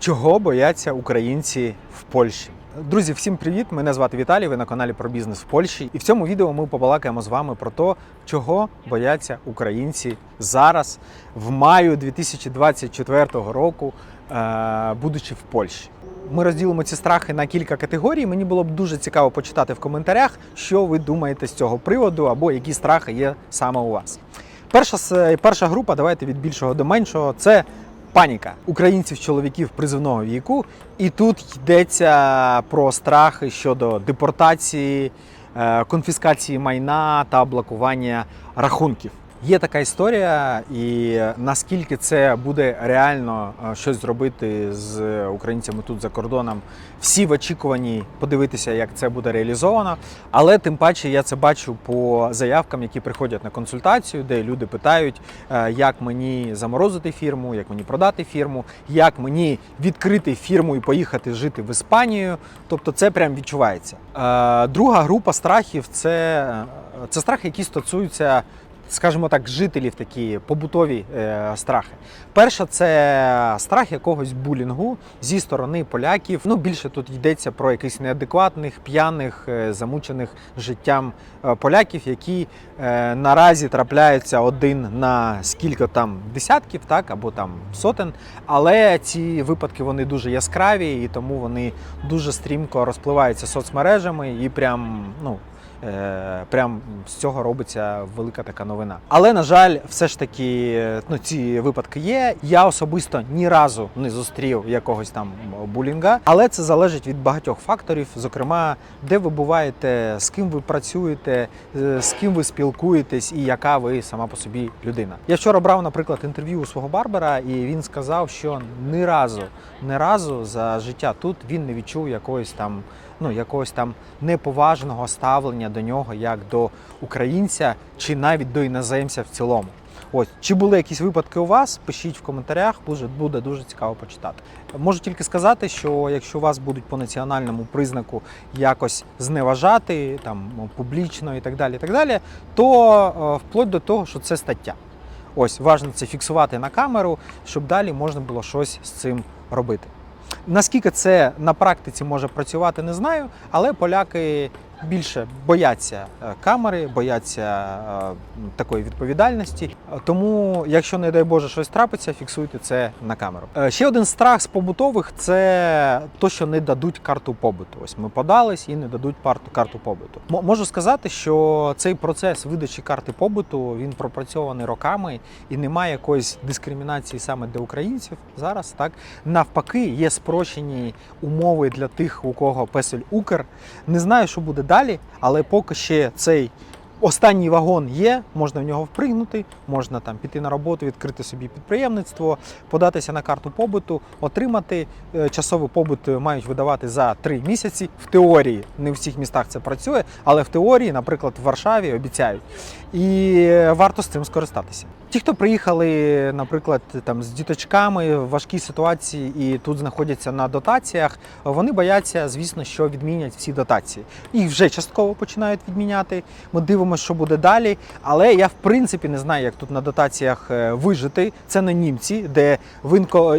Чого бояться українці в Польщі? Друзі, всім привіт! Мене звати Віталій. Ви на каналі про бізнес в Польщі. І в цьому відео ми побалакаємо з вами про те, чого бояться українці зараз, в маю 2024 року, е, будучи в Польщі. Ми розділимо ці страхи на кілька категорій. Мені було б дуже цікаво почитати в коментарях, що ви думаєте з цього приводу, або які страхи є саме у вас. Перша, перша група, давайте від більшого до меншого, це паніка українців, чоловіків призивного віку. І тут йдеться про страхи щодо депортації, е, конфіскації майна та блокування рахунків. Є така історія, і наскільки це буде реально е, щось зробити з українцями тут за кордоном, всі в очікуванні подивитися, як це буде реалізовано. Але тим паче я це бачу по заявкам, які приходять на консультацію, де люди питають, е, як мені заморозити фірму, як мені продати фірму, як мені відкрити фірму і поїхати жити в Іспанію. Тобто це прям відчувається. Е, Друга група страхів це, це страхи, які стосуються. Скажімо так, жителів такі побутові е, страхи. Перша це страх якогось булінгу зі сторони поляків. Ну більше тут йдеться про якихось неадекватних, п'яних, е, замучених життям е, поляків, які е, наразі трапляються один на скільки там десятків, так або там сотень. Але ці випадки вони дуже яскраві і тому вони дуже стрімко розпливаються соцмережами і прям ну. Е, Прям з цього робиться велика така новина. Але на жаль, все ж таки, ну ці випадки є. Я особисто ні разу не зустрів якогось там булінга, але це залежить від багатьох факторів, зокрема, де ви буваєте, з ким ви працюєте, е, з ким ви спілкуєтесь і яка ви сама по собі людина. Я вчора брав, наприклад, інтерв'ю у свого барбера, і він сказав, що ні разу, ні разу за життя тут він не відчув якоїсь там ну, якогось там неповажного ставлення до нього як до українця чи навіть до іноземця в цілому. Ось чи були якісь випадки у вас? Пишіть в коментарях, буде, буде дуже цікаво почитати. Можу тільки сказати, що якщо вас будуть по національному признаку якось зневажати, там публічно і так далі, і так далі, то е, вплоть до того, що це стаття. Ось важливо це фіксувати на камеру, щоб далі можна було щось з цим робити. Наскільки це на практиці може працювати, не знаю, але поляки більше бояться е, камери, бояться е, такої відповідальності. Тому, якщо не дай Боже щось трапиться, фіксуйте це на камеру. Е, Ще один страх з побутових це то, що не дадуть карту побуту. Ось ми подались і не дадуть карту побуту. Можу сказати, що цей процес видачі карти побуту він пропрацьований роками і немає якоїсь дискримінації саме для українців зараз. Так навпаки, є спрощені умови для тих, у кого песель Укр. Не знаю, що буде далі, але поки ще цей. Останній вагон є, можна в нього впригнути, можна там піти на роботу, відкрити собі підприємництво, податися на карту побуту, отримати Е, часовий побут мають видавати за три місяці. В теорії не в всіх містах це працює, але в теорії, наприклад, в Варшаві обіцяють. І е, варто з цим скористатися. Ті, хто приїхали, наприклад, там з діточками в важкій ситуації і тут знаходяться на дотаціях, вони бояться, звісно, що відмінять всі дотації. Їх вже частково починають відміняти. Ми дивимося, що буде далі. Але я в принципі не знаю, як тут на дотаціях е, вижити. Це не німці, де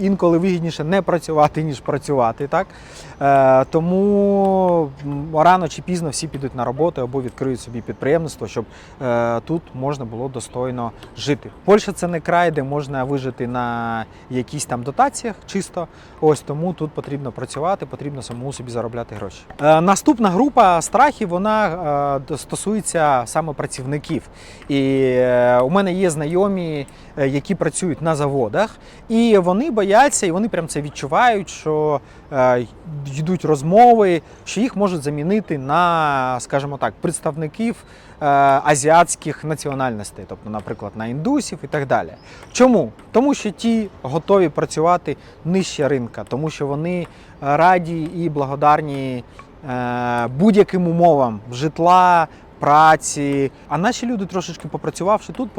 інколи вигідніше не працювати, ніж працювати. Так? Е, тому рано чи пізно всі підуть на роботу або відкриють собі підприємництво, щоб е, тут можна було достойно жити. Польща це не край, де можна вижити на якісь там дотаціях чисто. Ось тому тут потрібно працювати, потрібно самому собі заробляти гроші. Е, наступна група страхів вона е, стосується саме працівників. І е, у мене є знайомі, е, які працюють на заводах, і вони бояться, і вони прям це відчувають, що е, йдуть розмови, що їх можуть замінити на, скажімо так, представників азіатських національностей, тобто, наприклад, на індусів і так далі. Чому? Тому що ті готові працювати нижче ринка, тому що вони е, раді і благодарні е, будь-яким умовам житла. Праці, а наші люди трошечки попрацювавши тут,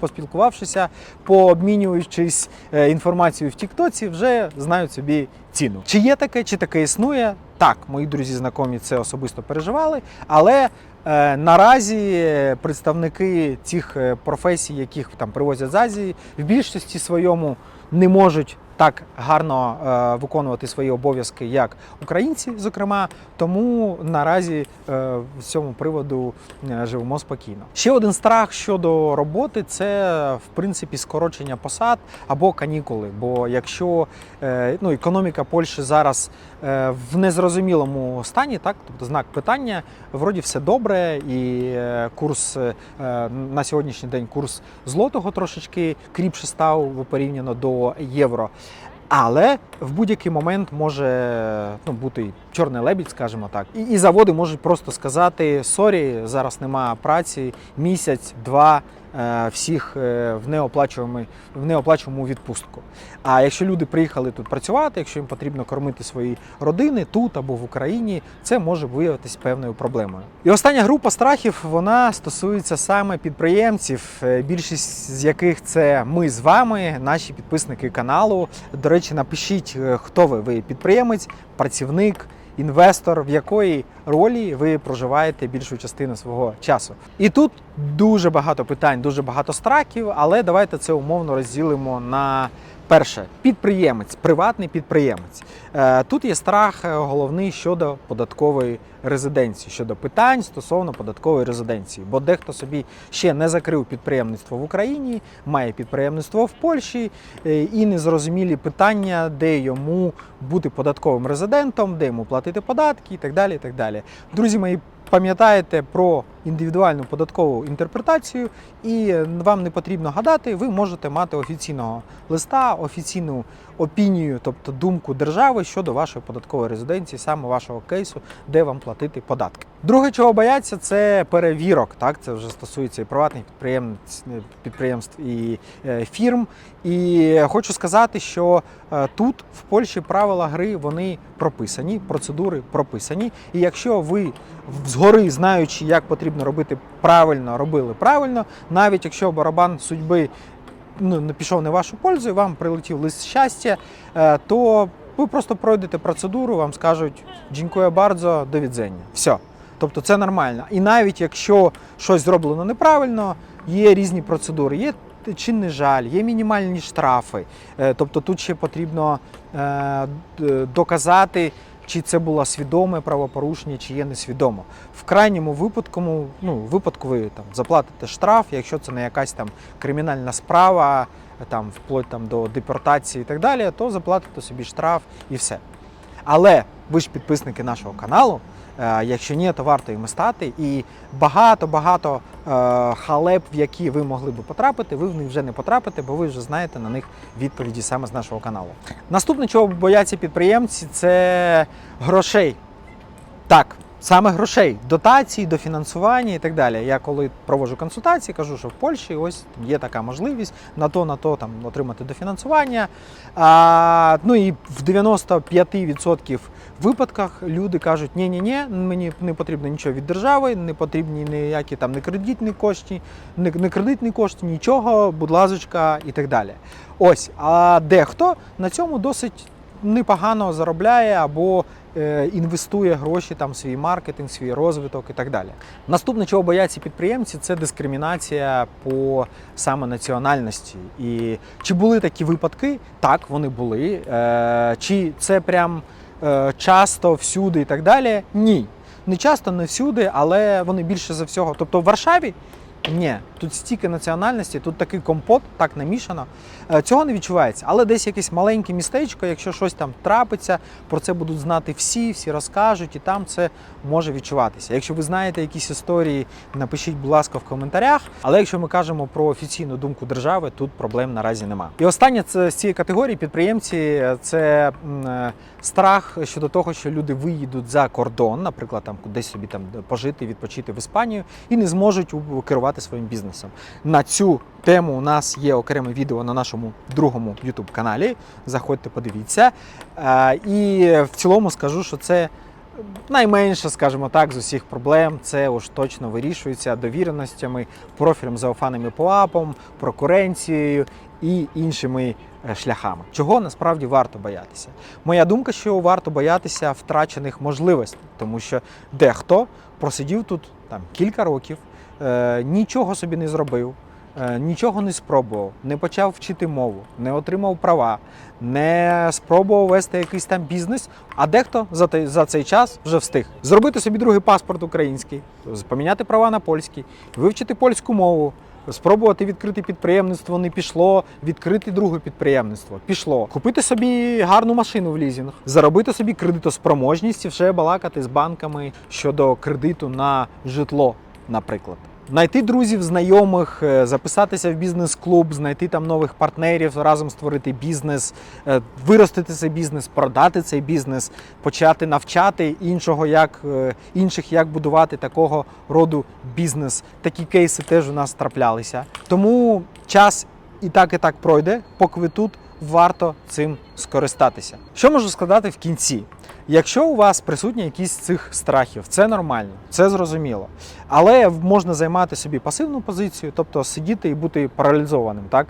поспілкувавшися, пообмінюючись е, інформацією в Тіктоці, вже знають собі ціну. Чи є таке, чи таке існує? Так, мої друзі знайомі це особисто переживали, але е, наразі представники цих е, професій, яких там привозять з Азії, в більшості своєму не можуть так гарно е, виконувати свої обов'язки, як українці, зокрема. Тому наразі е, з цьому приводу е, живемо спокійно. Ще один страх щодо роботи це в принципі скорочення посад або канікули. Бо якщо е, ну, економіка Польщі зараз е, в незрозумілому стані, так тобто знак питання, вроді все добре, і е, курс е, на сьогоднішній день курс злотого трошечки кріпше став порівняно до євро. Але в будь-який момент може ну, бути чорний лебідь, скажімо так. І, і заводи можуть просто сказати: сорі, зараз нема праці, місяць, два. е, Всіх е, в неоплачуваному, в неоплачуваному відпустку. А якщо люди приїхали тут працювати, якщо їм потрібно кормити свої родини тут або в Україні, це може виявитись певною проблемою. І остання група страхів вона стосується саме підприємців, е, більшість з яких це ми з вами, наші підписники каналу. До речі, напишіть, хто ви. Ви підприємець, працівник. Інвестор, в якої ролі ви проживаєте більшу частину свого часу. І тут дуже багато питань, дуже багато страхів, але давайте це умовно розділимо на перше підприємець, приватний підприємець. Е, Тут є страх е, головний щодо податкової резиденції, щодо питань стосовно податкової резиденції. Бо дехто собі ще не закрив підприємництво в Україні, має підприємництво в Польщі е, і незрозумілі питання, де йому бути податковим резидентом, де йому платити податки і так далі. І так далі. Друзі мої, пам'ятаєте про індивідуальну податкову інтерпретацію, і вам не потрібно гадати, ви можете мати офіційного листа, офіційну опінію, тобто думку держави щодо вашої податкової резиденції, саме вашого кейсу, де вам платити податки. Друге, чого бояться, це перевірок. Так, це вже стосується і приватних підприємств, підприємств і е, фірм. І хочу сказати, що е, тут в Польщі правила гри вони прописані, процедури прописані. І якщо ви згори, знаючи, як потрібно робити правильно, робили правильно, навіть якщо барабан судьби ну, не пішов не вашу пользу, і вам прилетів лист щастя, е, то ви просто пройдете процедуру, вам скажуть «Дякую bardzo, до відзення. Все. Тобто це нормально. І навіть якщо щось зроблено неправильно, є різні процедури. Є чинний жаль, є мінімальні штрафи. Е, Тобто тут ще потрібно е, доказати, чи це було свідоме правопорушення, чи є несвідомо. В крайньому випадку, ну, випадку ви там заплатите штраф, якщо це не якась там кримінальна справа, там вплоть там до депортації і так далі, то заплатите собі штраф і все. Але ви ж підписники нашого каналу. е, Якщо ні, то варто їм стати. І багато-багато е, халеп, в які ви могли би потрапити, ви в них вже не потрапите, бо ви вже знаєте на них відповіді саме з нашого каналу. Наступне, чого бояться підприємці, це грошей. Так, саме грошей, дотації, дофінансування і так далі. Я коли проводжу консультації, кажу, що в Польщі ось є така можливість на то, на то там отримати дофінансування. А, ну і в 95% випадках люди кажуть, ні ні ні мені не потрібно нічого від держави, не потрібні ніякі там не кредитні кошти, не, не кредитні кошти, нічого, будь лазочка і так далі. Ось, а дехто на цьому досить непогано заробляє або інвестує гроші там свій маркетинг, свій розвиток і так далі. Наступне, чого бояться підприємці, це дискримінація по саме національності. І чи були такі випадки? Так, вони були. Е, чи це прям е, часто всюди і так далі? Ні. Не часто, не всюди, але вони більше за всього. Тобто в Варшаві ні, тут стільки національності, тут такий компот, так намішано. Е, Цього не відчувається. Але десь якесь маленьке містечко, якщо щось там трапиться, про це будуть знати всі, всі розкажуть, і там це може відчуватися. Якщо ви знаєте якісь історії, напишіть, будь ласка, в коментарях. Але якщо ми кажемо про офіційну думку держави, тут проблем наразі нема. І останнє це з цієї категорії підприємці це е, страх щодо того, що люди виїдуть за кордон, наприклад, там кудись собі там пожити, відпочити в Іспанію, і не зможуть у- керувати своїм бізнесом. На цю тему у нас є окреме відео на нашому другому youtube каналі. Заходьте, подивіться. Е, І в цілому скажу, що це. Найменше, скажімо так, з усіх проблем це уж точно вирішується довіреностями, профілем зауфаними ПОАПом, прокуренцією і іншими е, шляхами. Чого насправді варто боятися? Моя думка, що варто боятися втрачених можливостей, тому що дехто просидів тут там кілька років, нічого собі не зробив. е, нічого не спробував, не почав вчити мову, не отримав права, не спробував вести якийсь там бізнес, а дехто за, те- за цей час вже встиг зробити собі другий паспорт український, поміняти права на польський, вивчити польську мову. Спробувати відкрити підприємництво не пішло, відкрити друге підприємництво пішло. Купити собі гарну машину в лізінг, заробити собі кредитоспроможність і вже балакати з банками щодо кредиту на житло, наприклад. Знайти друзів, знайомих, е, записатися в бізнес-клуб, знайти там нових партнерів, разом створити бізнес, е, виростити цей бізнес, продати цей бізнес, почати навчати іншого, як е, інших, як будувати такого роду бізнес. Такі кейси теж у нас траплялися. Тому час і так, і так пройде, поки ви тут. Варто цим скористатися. Що можу сказати в кінці? Якщо у вас присутні якісь цих страхів, це нормально, це зрозуміло. Але можна займати собі пасивну позицію, тобто сидіти і бути паралізованим, так?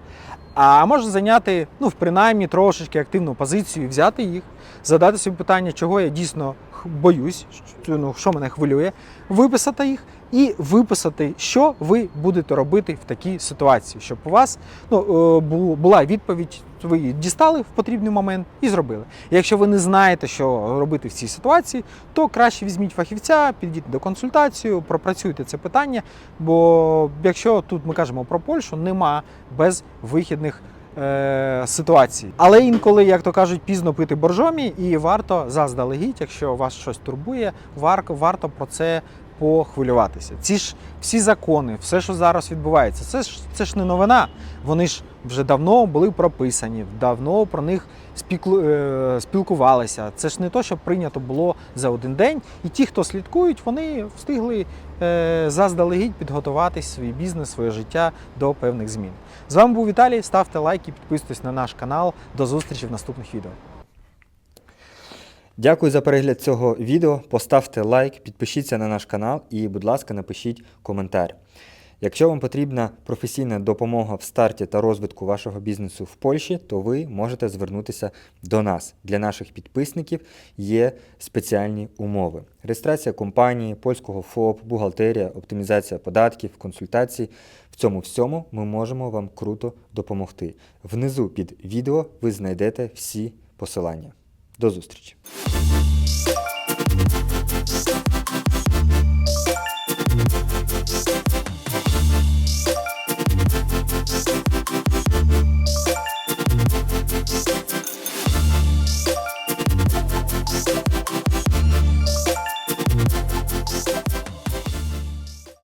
А можна зайняти, ну, принаймні, трошечки активну позицію, взяти їх, задати собі питання, чого я дійсно боюсь, ну, що мене хвилює, виписати їх і виписати, що ви будете робити в такій ситуації, щоб у вас ну, е, була відповідь, ви її дістали в потрібний момент і зробили. Якщо ви не знаєте, що робити в цій ситуації, то краще візьміть фахівця, підійдіть до консультацію, пропрацюйте це питання. Бо якщо тут ми кажемо про Польщу, нема безвихідних е, ситуацій. Але інколи, як то кажуть, пізно пити боржомі, і варто заздалегідь, якщо вас щось турбує, варто про це похвилюватися. Ці ж всі закони, все, що зараз відбувається, це ж це ж не новина. Вони ж вже давно були прописані, давно про них спіклу, е, спілкувалися. Це ж не то, що прийнято було за один день. І ті, хто слідкують, вони встигли е, заздалегідь підготувати свій бізнес, своє життя до певних змін. З вами був Віталій. Ставте лайки, підписуйтесь на наш канал. До зустрічі в наступних відео. Дякую за перегляд цього відео. Поставте лайк, підпишіться на наш канал і, будь ласка, напишіть коментар. Якщо вам потрібна професійна допомога в старті та розвитку вашого бізнесу в Польщі, то ви можете звернутися до нас. Для наших підписників є спеціальні умови: реєстрація компанії, польського ФОП, бухгалтерія, оптимізація податків, консультації. В цьому всьому ми можемо вам круто допомогти. Внизу під відео ви знайдете всі посилання. До зустрічі!